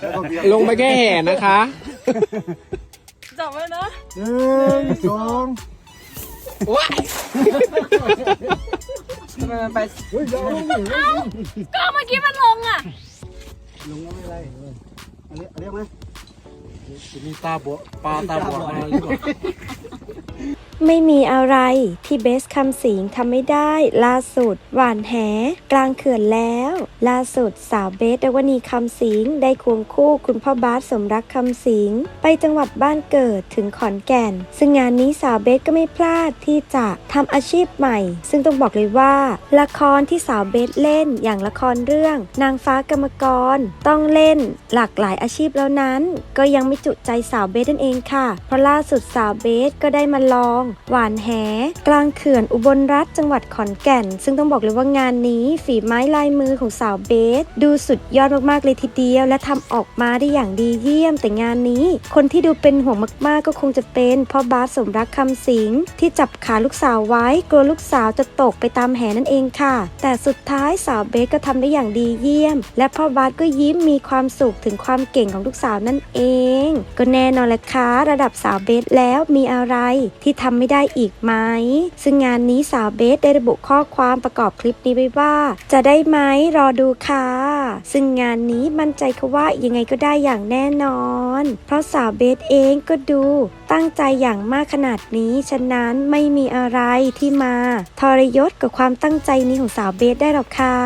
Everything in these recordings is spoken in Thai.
แล้วก็เบียดลงไปแค่แห่นะคะจับไว้นะหนึ่งสองว้ายทำไมมันไปเฮ้ยเดี๋ยวเอาลงดิก็เมื่อกี้มันลงอะ ลงแล้วไม่เป็นไรเอออันนี้อันนี้ไหมจะมีตาบอดปลาตาบอดมาหรือเปล่า ไม่มีอะไรที่เบสคำสิงทำไม่ได้ ล่าสุด หวานแห กลางเขื่อนแล้ว ล่าสุดสาวเบสดวนีคำสิงได้ควงคู่คุณพ่อบาสสมรักคำสิงไปจังหวัดบ้านเกิดถึงขอนแก่น ซึ่งงานนี้สาวเบสก็ไม่พลาดที่จะทำอาชีพใหม่ ซึ่งต้องบอกเลยว่า ละครที่สาวเบสเล่นอย่างละครเรื่อง นางฟ้ากรรมกร ต้องเล่นหลากหลายอาชีพแล้วนั้น ก็ยังไม่จุใจสาวเบสนั่นเองค่ะ เพราะล่าสุดสาวเบสก็ได้มาลองหวานแหกลางเขื่อนอุบลรัฐจังหวัดขอนแก่น ซึ่งต้องบอกเลยว่างานนี้ฝีไม้ลายมือของสาวเบส ดูสุดยอดมากๆเลยทีเดียว และทำออกมาได้อย่างดีเยี่ยมแต่งานนี้ คนที่ดูเป็นห่วงมากๆก็คงจะเป็นพ่อบาสสมรักคำสิงที่จับขาลูกสาวไว้กลัวลูกสาวจะตกไปตามแหนั่นเองค่ะ แต่สุดท้ายสาวเบสก็ทำได้อย่างดีเยี่ยม และพ่อบาสก็ยิ้มมีความสุขถึงความเก่งของลูกสาวนั่นเอง ก็แน่นอนแหละค่ะระดับสาวเบสแล้วมีอะไรที่ทำไม่ได้อีกไหม ซึ่งงานนี้สาวเบสได้ระบุข้อความประกอบคลิปนี้ไว้ว่า จะได้ไหมรอดูค่ะ ซึ่งงานนี้มั่นใจค่ะว่ายังไงก็ได้อย่างแน่นอน เพราะสาวเบสเองก็ดู ตั้งใจอย่างมากขนาดนี้ ฉะนั้นไม่มีอะไรที่มา ทรยศกับความตั้งใจนี้ของสาวเบสได้หรอกค่ะ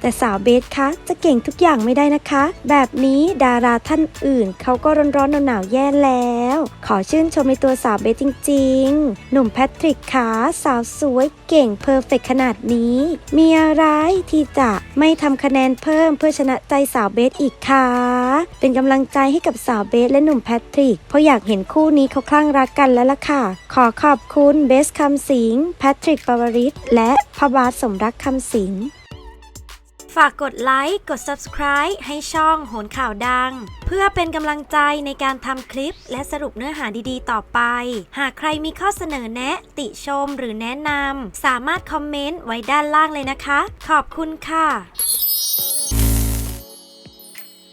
แต่สาวเบสคะจะเก่งทุกอย่างไม่ได้นะคะ แบบนี้ดาราท่านอื่นเขาก็ร้อนๆหนาวๆแย่แล้ว ขอชื่นชมในตัวสาวเบสจริง ๆ หนุ่มแพทริกขาสาวสวยเก่งเพอร์เฟกขนาดนี้ มีอะไรที่จะไม่ทำคะแนนเพิ่มเพื่อชนะใจสาวเบสอีกคะเป็นกำลังใจให้กับสาวเบสและหนุ่มแพทริกเพราะอยากเห็นคู่นี้เขาคลั่งรักกันแล้วล่ะค่ะ ขอขอบคุณเบสคำสิงแพทริกปวริศและพระบาทสมรักคำสิงฝากกดไลค์ กด subscribe ให้ช่องโหนข่าวดัง เพื่อเป็นกำลังใจในการทำคลิปและสรุปเนื้อหาดีๆ ต่อไป หากใครมีข้อเสนอแนะ ติชมหรือแนะนำสามารถคอมเมนต์ไว้ด้านล่างเลยนะคะ ขอบคุณค่ะ